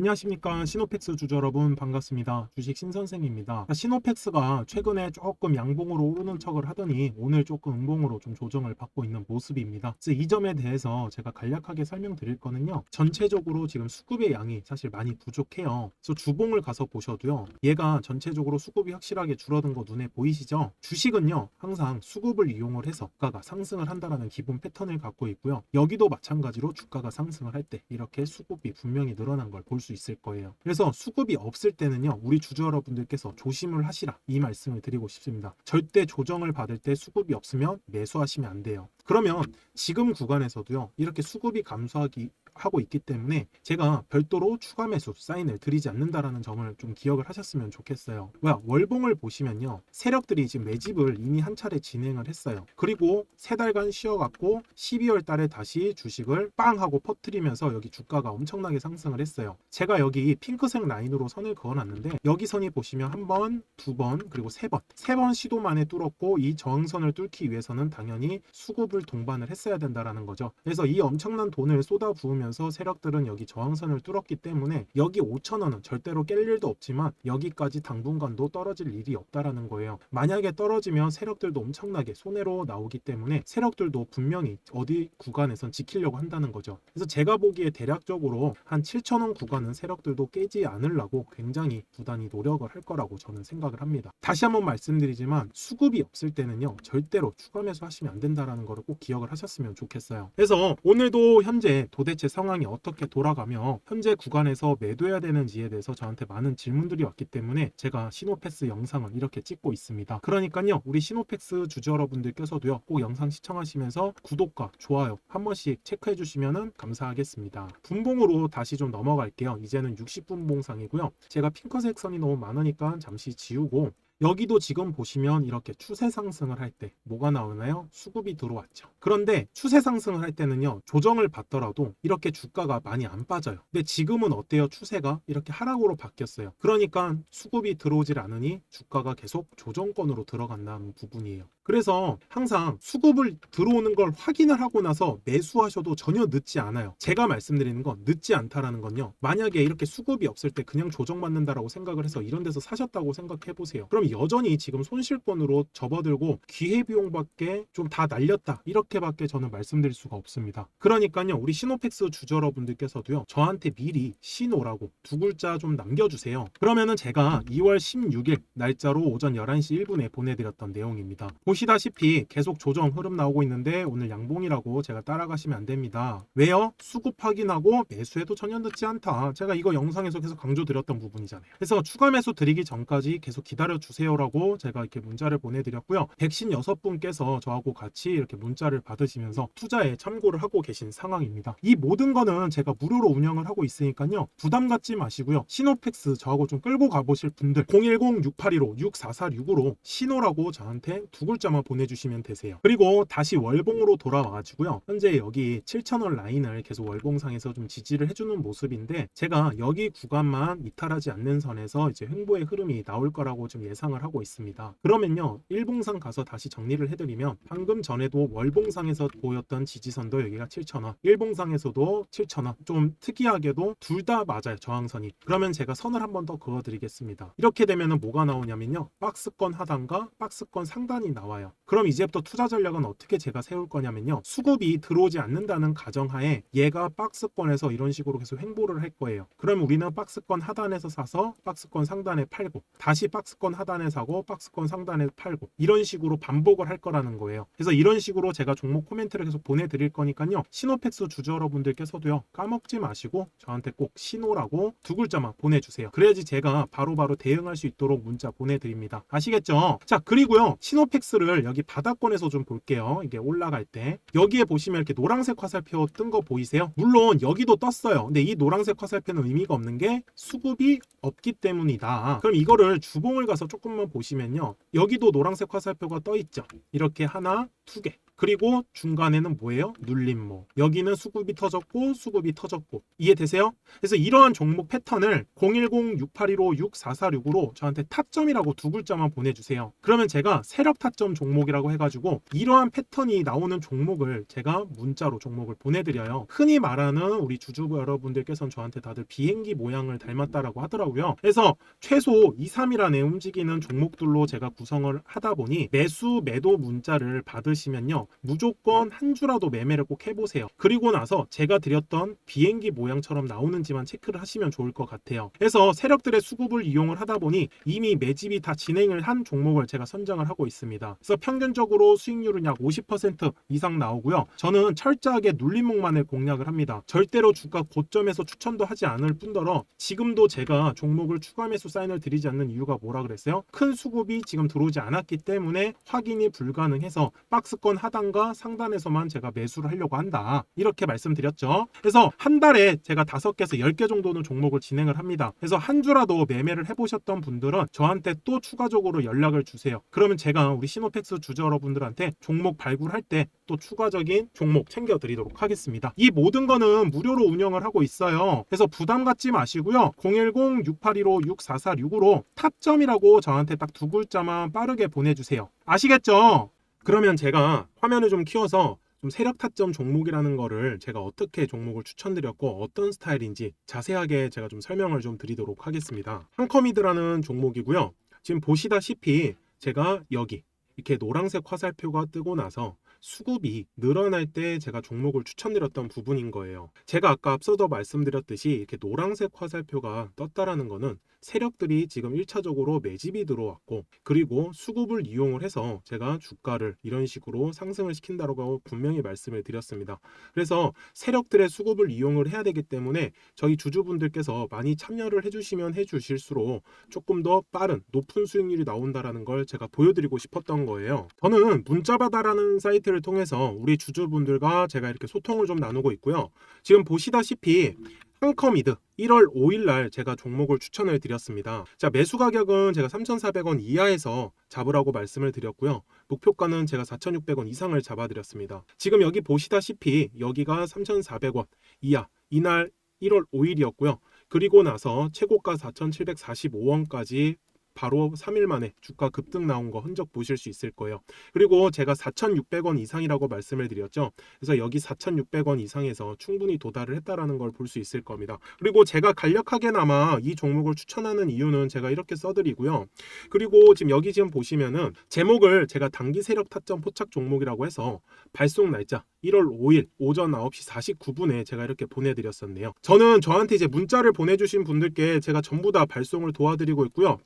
안녕하십니까. 시노펙스 주주 여러분 반갑습니다. 주식 신선생입니다. 자, 시노펙스가 최근에 조금 양봉으로 오르는 척을 하더니 오늘 조금 음봉으로 좀 조정을 받고 있는 모습입니다. 그래서 이 점에 대해서 제가 간략하게 설명드릴 거는요. 전체적으로 지금 수급의 양이 사실 많이 부족해요. 그래서 주봉을 가서 보셔도요. 얘가 전체적으로 수급이 확실하게 줄어든 거 눈에 보이시죠? 주식은요. 항상 수급을 이용을 해서 주가가 상승을 한다라는 기본 패턴을 갖고 있고요. 여기도 마찬가지로 주가가 상승을 할 때 이렇게 수급이 분명히 늘어난 걸 볼 수 있을 거예요. 그래서 수급이 없을 때는요, 우리 주주 여러분들께서 조심을 하시라 이 말씀을 드리고 싶습니다. 절대 조정을 받을 때 수급이 없으면 매수하시면 안 돼요. 그러면 지금 구간에서도요, 이렇게 수급이 감소하기 하고 있기 때문에 제가 별도로 추가 매수 사인을 드리지 않는다라는 점을 좀 기억을 하셨으면 좋겠어요. 뭐야 월봉을 보시면요 세력들이 지금 매집을 이미 한 차례 진행을 했어요. 그리고 세 달간 쉬어갖고 12월 달에 다시 주식을 빵 하고 퍼뜨리면서 여기 주가가 엄청나게 상승을 했어요. 제가 여기 핑크색 라인으로 선을 그어놨는데 여기 선이 보시면 한 번, 두 번, 그리고 세 번, 세 번 시도 만에 뚫었고 이 저항선을 뚫기 위해서는 당연히 수급을 동반을 했어야 된다라는 거죠. 그래서 이 엄청난 돈을 쏟아 부으면 서 세력들은 여기 저항선을 뚫었기 때문에 여기 5천 원은 절대로 깰 일도 없지만 여기까지 당분간도 떨어질 일이 없다라는 거예요. 만약에 떨어지면 세력들도 엄청나게 손해로 나오기 때문에 세력들도 분명히 어디 구간에선 지키려고 한다는 거죠. 그래서 제가 보기에 대략적으로 한 7천 원 구간은 세력들도 깨지 않으려고 굉장히 부단히 노력을 할 거라고 저는 생각을 합니다. 다시 한번 말씀드리지만 수급이 없을 때는요 절대로 추가 매수 하시면 안 된다라는 거를 꼭 기억을 하셨으면 좋겠어요. 그래서 오늘도 현재 도대체 상황이 어떻게 돌아가며 현재 구간에서 매도해야 되는지에 대해서 저한테 많은 질문들이 왔기 때문에 제가 시노패스 영상을 이렇게 찍고 있습니다. 그러니까요 우리 시노패스 주주 여러분들께서도요 꼭 영상 시청하시면서 구독과 좋아요 한 번씩 체크해 주시면 감사하겠습니다. 분봉으로 다시 좀 넘어갈게요. 이제는 60분봉상이고요. 제가 핑크색 선이 너무 많으니까 잠시 지우고 여기도 지금 보시면 이렇게 추세 상승을 할 때 뭐가 나오나요? 수급이 들어왔죠. 그런데 추세 상승을 할 때는요, 조정을 받더라도 이렇게 주가가 많이 안 빠져요. 근데 지금은 어때요? 추세가 이렇게 하락으로 바뀌었어요. 그러니까 수급이 들어오질 않으니 주가가 계속 조정권으로 들어간다는 부분이에요. 그래서 항상 수급을 들어오는 걸 확인을 하고 나서 매수하셔도 전혀 늦지 않아요. 제가 말씀드리는 건 늦지 않다라는 건요. 만약에 이렇게 수급이 없을 때 그냥 조정받는다라고 생각을 해서 이런 데서 사셨다고 생각해 보세요. 그럼 여전히 지금 손실권으로 접어들고 기회비용밖에 좀 다 날렸다. 이렇게밖에 저는 말씀드릴 수가 없습니다. 그러니까요. 우리 시노펙스 주주 여러분들께서도요. 저한테 미리 신호라고 두 글자 좀 남겨주세요. 그러면은 제가 2월 16일 날짜로 오전 11시 1분에 보내드렸던 내용입니다. 보시 다시피 계속 조정 흐름 나오고 있는데 오늘 양봉이라고 제가 따라가시면 안 됩니다. 왜요? 수급 확인하고 매수해도 전혀 늦지 않다. 제가 이거 영상에서 계속 강조드렸던 부분이잖아요. 그래서 추가 매수 드리기 전까지 계속 기다려 주세요라고 제가 이렇게 문자를 보내드렸고요. 백신 6분께서 저하고 같이 이렇게 문자를 받으시면서 투자에 참고를 하고 계신 상황입니다. 이 모든 거는 제가 무료로 운영을 하고 있으니까요. 부담 갖지 마시고요. 시노팩스 저하고 좀 끌고 가보실 분들 010-6815-6446으로 신호라고 저한테 두 글자 만 보내주시면 되세요. 그리고 다시 월봉으로 돌아와가지고요. 현재 여기 7,000원 라인을 계속 월봉상에서 좀 지지를 해주는 모습인데 제가 여기 구간만 이탈하지 않는 선에서 이제 횡보의 흐름이 나올 거라고 좀 예상을 하고 있습니다. 그러면요. 일봉상 가서 다시 정리를 해드리면 방금 전에도 월봉상에서 보였던 지지선도 여기가 7,000원 일봉상에서도 7,000원 좀 특이하게도 둘 다 맞아요. 저항선이. 그러면 제가 선을 한 번 더 그어드리겠습니다. 이렇게 되면은 뭐가 나오냐면요. 박스권 하단과 박스권 상단이 나와 요. 그럼 이제부터 투자 전략은 어떻게 제가 세울 거냐면요. 수급이 들어오지 않는다는 가정하에 얘가 박스권에서 이런 식으로 계속 횡보를 할 거예요. 그럼 우리는 박스권 하단에서 사서 박스권 상단에 팔고 다시 박스권 하단에 사고 박스권 상단에 팔고 이런 식으로 반복을 할 거라는 거예요. 그래서 이런 식으로 제가 종목 코멘트를 계속 보내드릴 거니까요. 시노팩스 주주 여러분들께서도요. 까먹지 마시고 저한테 꼭 신호라고 두 글자만 보내주세요. 그래야지 제가 바로바로 대응할 수 있도록 문자 보내드립니다. 아시겠죠? 자 그리고요. 시노팩스 를 여기 바닥권에서 좀 볼게요. 이게 올라갈 때 여기에 보시면 이렇게 노란색 화살표 뜬 거 보이세요? 물론 여기도 떴어요. 근데 이 노란색 화살표는 의미가 없는 게 수급이 없기 때문이다. 그럼 이거를 주봉을 가서 조금만 보시면요. 여기도 노란색 화살표가 떠 있죠. 이렇게 하나, 두 개. 그리고 중간에는 뭐예요? 눌림목. 여기는 수급이 터졌고 수급이 터졌고. 이해되세요? 그래서 이러한 종목 패턴을 010-6815-6446으로 저한테 타점이라고 두 글자만 보내주세요. 그러면 제가 세력 타점 종목이라고 해가지고 이러한 패턴이 나오는 종목을 제가 문자로 종목을 보내드려요. 흔히 말하는 우리 주주부 여러분들께서는 저한테 다들 비행기 모양을 닮았다라고 하더라고요. 그래서 최소 2, 3일 안에 움직이는 종목들로 제가 구성을 하다 보니 매수 매도 문자를 받으시면요. 무조건 한 주라도 매매를 꼭 해보세요. 그리고 나서 제가 드렸던 비행기 모양처럼 나오는지만 체크를 하시면 좋을 것 같아요. 그래서 세력들의 수급을 이용을 하다 보니 이미 매집이 다 진행을 한 종목을 제가 선정을 하고 있습니다. 그래서 평균적으로 수익률은 약 50% 이상 나오고요. 저는 철저하게 눌림목만을 공략을 합니다. 절대로 주가 고점에서 추천도 하지 않을 뿐더러 지금도 제가 종목을 추가 매수 사인을 드리지 않는 이유가 뭐라 그랬어요? 큰 수급이 지금 들어오지 않았기 때문에 확인이 불가능해서 박스권 하단 과 상단에서만 제가 매수를 하려고 한다. 이렇게 말씀드렸죠. 그래서 한 달에 제가 다섯 개에서 열개 정도는 종목을 진행을 합니다. 그래서 한 주라도 매매를 해보셨던 분들은 저한테 또 추가적으로 연락을 주세요. 그러면 제가 우리 시노펙스 주주 여러분들한테 종목 발굴할 때 또 추가적인 종목 챙겨드리도록 하겠습니다. 이 모든 거는 무료로 운영을 하고 있어요. 그래서 부담 갖지 마시고요. 010-6815-6446으로 타점이라고 저한테 딱 두 글자만 빠르게 보내주세요. 아시겠죠? 그러면 제가 화면을 좀 키워서 좀 세력 타점 종목이라는 거를 제가 어떻게 종목을 추천드렸고 어떤 스타일인지 자세하게 제가 좀 설명을 좀 드리도록 하겠습니다. 한커미드라는 종목이고요. 지금 보시다시피 제가 여기 이렇게 노란색 화살표가 뜨고 나서 수급이 늘어날 때 제가 종목을 추천드렸던 부분인 거예요. 제가 아까 앞서도 말씀드렸듯이 이렇게 노란색 화살표가 떴다라는 거는 세력들이 지금 1차적으로 매집이 들어왔고 그리고 수급을 이용을 해서 제가 주가를 이런 식으로 상승을 시킨다라고 분명히 말씀을 드렸습니다. 그래서 세력들의 수급을 이용을 해야 되기 때문에 저희 주주분들께서 많이 참여를 해주시면 해주실수록 조금 더 빠른 높은 수익률이 나온다라는 걸 제가 보여드리고 싶었던 거예요. 저는 문자바다라는 사이트를 통해서 우리 주주분들과 제가 이렇게 소통을 좀 나누고 있고요. 지금 보시다시피 한커미드 1월 5일 날 제가 종목을 추천을 드렸습니다. 자, 매수 가격은 제가 3,400원 이하에서 잡으라고 말씀을 드렸고요. 목표가는 제가 4,600원 이상을 잡아 드렸습니다. 지금 여기 보시다시피 여기가 3,400원 이하. 이날 1월 5일이었고요. 그리고 나서 최고가 4,745원까지 바로 3일 만에 주가 급등 나온 거 흔적 보실 수 있을 거예요. 그리고 제가 4,600원 이상이라고 말씀을 드렸죠. 그래서 여기 4,600원 이상에서 충분히 도달을 했다라는 걸 볼 수 있을 겁니다. 그리고 제가 간략하게나마 이 종목을 추천하는 이유는 제가 이렇게 써드리고요. 그리고 지금 여기 지금 보시면은 제목을 제가 단기 세력 타점 포착 종목이라고 해서 발송 날짜 1월 5일 오전 9시 49분에 제가 이렇게 보내드렸었네요. 저는 저한테 이제 문자를 보내주신 분들께 제가 전부 다 발송을 도와드리고 있고요.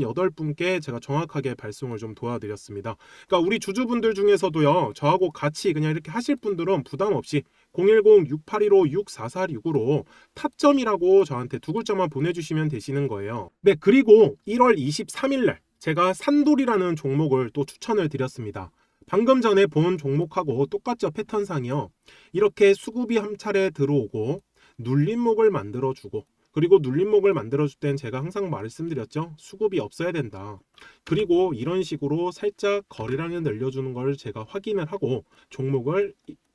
138분께 제가 정확하게 발송을 좀 도와드렸습니다. 그러니까 우리 주주분들 중에서도요. 저하고 같이 그냥 이렇게 하실 분들은 부담 없이 010-6815-6446으로 타점이라고 저한테 두 글자만 보내주시면 되시는 거예요. 네, 그리고 1월 23일 날 제가 산돌이라는 종목을 또 추천을 드렸습니다. 방금 전에 본 종목하고 똑같죠 패턴상이요. 이렇게 수급이 한 차례 들어오고 눌림목을 만들어주고 그리고 눌림목을 만들어줄 땐 제가 항상 말씀드렸죠. 수급이 없어야 된다. 그리고 이런 식으로 살짝 거래량을 늘려주는 걸 제가 확인을 하고 종목을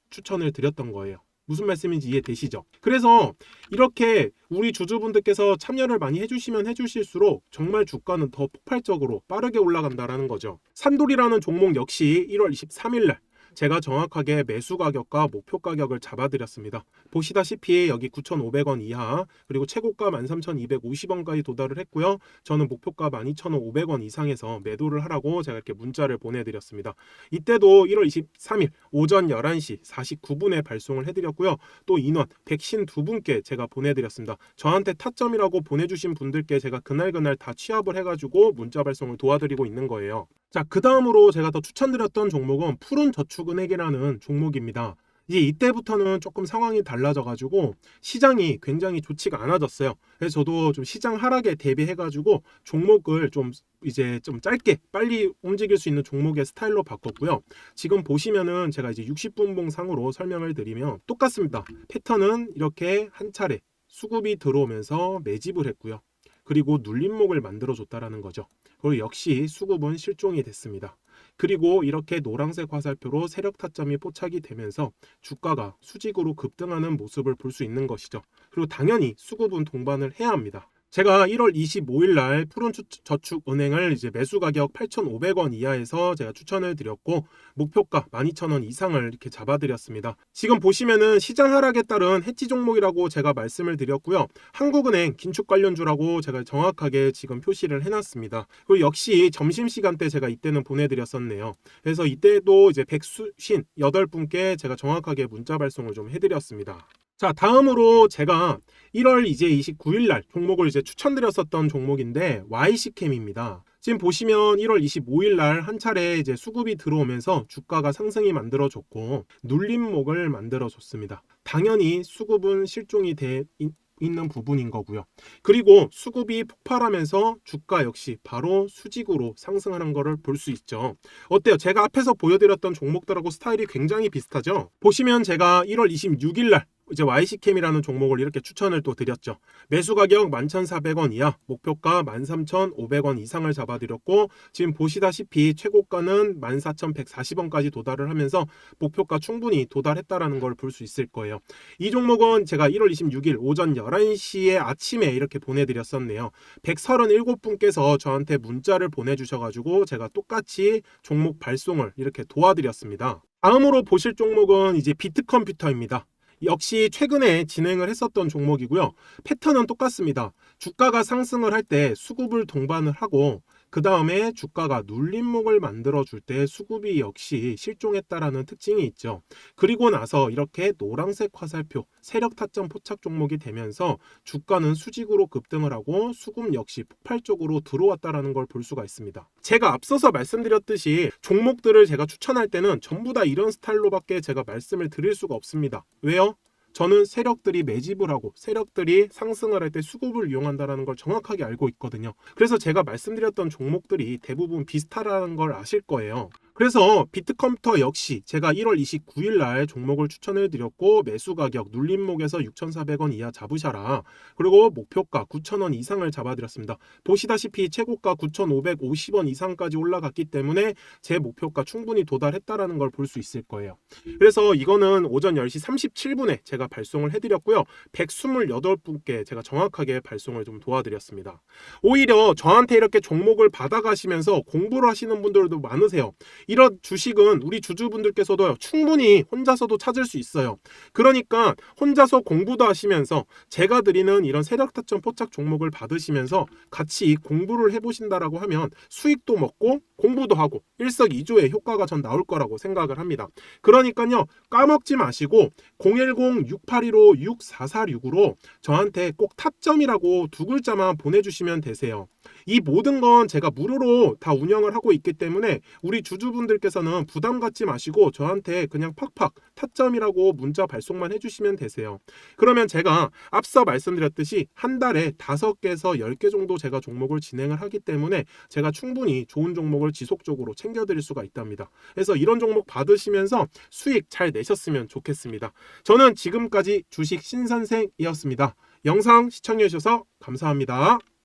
추천을 드렸던 거예요. 무슨 말씀인지 이해되시죠? 그래서 이렇게 우리 주주분들께서 참여를 많이 해주시면 해주실수록 정말 주가는 더 폭발적으로 빠르게 올라간다라는 거죠. 산돌이라는 종목 역시 1월 23일 날 제가 정확하게 매수 가격과 목표 가격을 잡아드렸습니다. 보시다시피 여기 9,500원 이하 그리고 최고가 13,250원까지 도달을 했고요. 저는 목표가 12,500원 이상에서 매도를 하라고 제가 이렇게 문자를 보내드렸습니다. 이때도 1월 23일 오전 11시 49분에 발송을 해드렸고요. 또 인원 152분께 제가 보내드렸습니다. 저한테 타점이라고 보내주신 분들께 제가 그날그날 다 취합을 해가지고 문자 발송을 도와드리고 있는 거예요. 자, 그 다음으로 제가 더 추천드렸던 종목은 푸른 저축은행이라는 종목입니다. 이제 이때부터는 조금 상황이 달라져가지고 시장이 굉장히 좋지가 않아졌어요. 그래서 저도 좀 시장 하락에 대비해가지고 종목을 좀 이제 좀 짧게 빨리 움직일 수 있는 종목의 스타일로 바꿨고요. 지금 보시면은 제가 이제 60분봉 상으로 설명을 드리면 똑같습니다. 패턴은 이렇게 한 차례 수급이 들어오면서 매집을 했고요. 그리고 눌림목을 만들어 줬다라는 거죠. 그리고 역시 수급은 실종이 됐습니다. 그리고 이렇게 노란색 화살표로 세력 타점이 포착이 되면서 주가가 수직으로 급등하는 모습을 볼 수 있는 것이죠. 그리고 당연히 수급은 동반을 해야 합니다. 제가 1월 25일 날 푸른 저축은행을 이제 매수 가격 8,500원 이하에서 제가 추천을 드렸고 목표가 12,000원 이상을 이렇게 잡아 드렸습니다. 지금 보시면은 시장 하락에 따른 해지 종목이라고 제가 말씀을 드렸고요. 한국은행 긴축 관련주라고 제가 정확하게 지금 표시를 해 놨습니다. 그리고 역시 점심 시간 때 제가 이때는 보내 드렸었네요. 그래서 이때도 이제 백수신 8분께 제가 정확하게 문자 발송을 좀 해 드렸습니다. 자, 다음으로 제가 1월 이제 29일 날 종목을 이제 추천드렸었던 종목인데 YC캠입니다. 지금 보시면 1월 25일 날 한 차례 이제 수급이 들어오면서 주가가 상승이 만들어졌고 눌림목을 만들어줬습니다. 당연히 수급은 실종이 돼 있- 있는 부분인 거고요. 그리고 수급이 폭발하면서 주가 역시 바로 수직으로 상승하는 거를 볼수 있죠. 어때요? 제가 앞에서 보여드렸던 종목들하고 스타일이 굉장히 비슷하죠? 보시면 제가 1월 26일 날 이제 YC캠이라는 종목을 이렇게 추천을 또 드렸죠. 매수 가격 11,400원 이하, 목표가 13,500원 이상을 잡아드렸고 지금 보시다시피 최고가는 14,140원까지 도달을 하면서 목표가 충분히 도달했다라는 걸 볼 수 있을 거예요. 이 종목은 제가 1월 26일 오전 11시에 아침에 이렇게 보내드렸었네요. 137분께서 저한테 문자를 보내주셔가지고 제가 똑같이 종목 발송을 이렇게 도와드렸습니다. 다음으로 보실 종목은 이제 비트컴퓨터입니다. 역시 최근에 진행을 했었던 종목이고요. 패턴은 똑같습니다. 주가가 상승을 할 때 수급을 동반을 하고 그 다음에 주가가 눌림목을 만들어 줄 때 수급이 역시 실종했다라는 특징이 있죠. 그리고 나서 이렇게 노란색 화살표 세력 타점 포착 종목이 되면서 주가는 수직으로 급등을 하고 수급 역시 폭발적으로 들어왔다라는 걸 볼 수가 있습니다. 제가 앞서서 말씀드렸듯이 종목들을 제가 추천할 때는 전부 다 이런 스타일로밖에 제가 말씀을 드릴 수가 없습니다. 왜요? 저는 세력들이 매집을 하고 세력들이 상승을 할 때 수급을 이용한다라는 걸 정확하게 알고 있거든요. 그래서 제가 말씀드렸던 종목들이 대부분 비슷하다는 걸 아실 거예요. 그래서 비트컴퓨터 역시 제가 1월 29일 날 종목을 추천을 드렸고 매수 가격 눌림목에서 6,400원 이하 잡으셔라. 그리고 목표가 9,000원 이상을 잡아드렸습니다. 보시다시피 최고가 9,550원 이상까지 올라갔기 때문에 제 목표가 충분히 도달했다라는 걸 볼 수 있을 거예요. 그래서 이거는 오전 10시 37분에 제가 발송을 해드렸고요. 128분께 제가 정확하게 발송을 좀 도와드렸습니다. 오히려 저한테 이렇게 종목을 받아가시면서 공부를 하시는 분들도 많으세요. 이런 주식은 우리 주주분들께서도 충분히 혼자서도 찾을 수 있어요. 그러니까 혼자서 공부도 하시면서 제가 드리는 이런 세력 타점 포착 종목을 받으시면서 같이 공부를 해보신다라고 하면 수익도 먹고 공부도 하고 일석이조의 효과가 전 나올 거라고 생각을 합니다. 그러니까요 까먹지 마시고 010-6815-6446으로 저한테 꼭 타점이라고 두 글자만 보내주시면 되세요. 이 모든 건 제가 무료로 다 운영을 하고 있기 때문에 우리 주주분들께서는 부담 갖지 마시고 저한테 그냥 팍팍 타점이라고 문자 발송만 해주시면 되세요. 그러면 제가 앞서 말씀드렸듯이 한 달에 다섯 개에서 열개 정도 제가 종목을 진행을 하기 때문에 제가 충분히 좋은 종목을 지속적으로 챙겨드릴 수가 있답니다. 그래서 이런 종목 받으시면서 수익 잘 내셨으면 좋겠습니다. 저는 지금까지 주식 신선생이었습니다. 영상 시청해주셔서 감사합니다.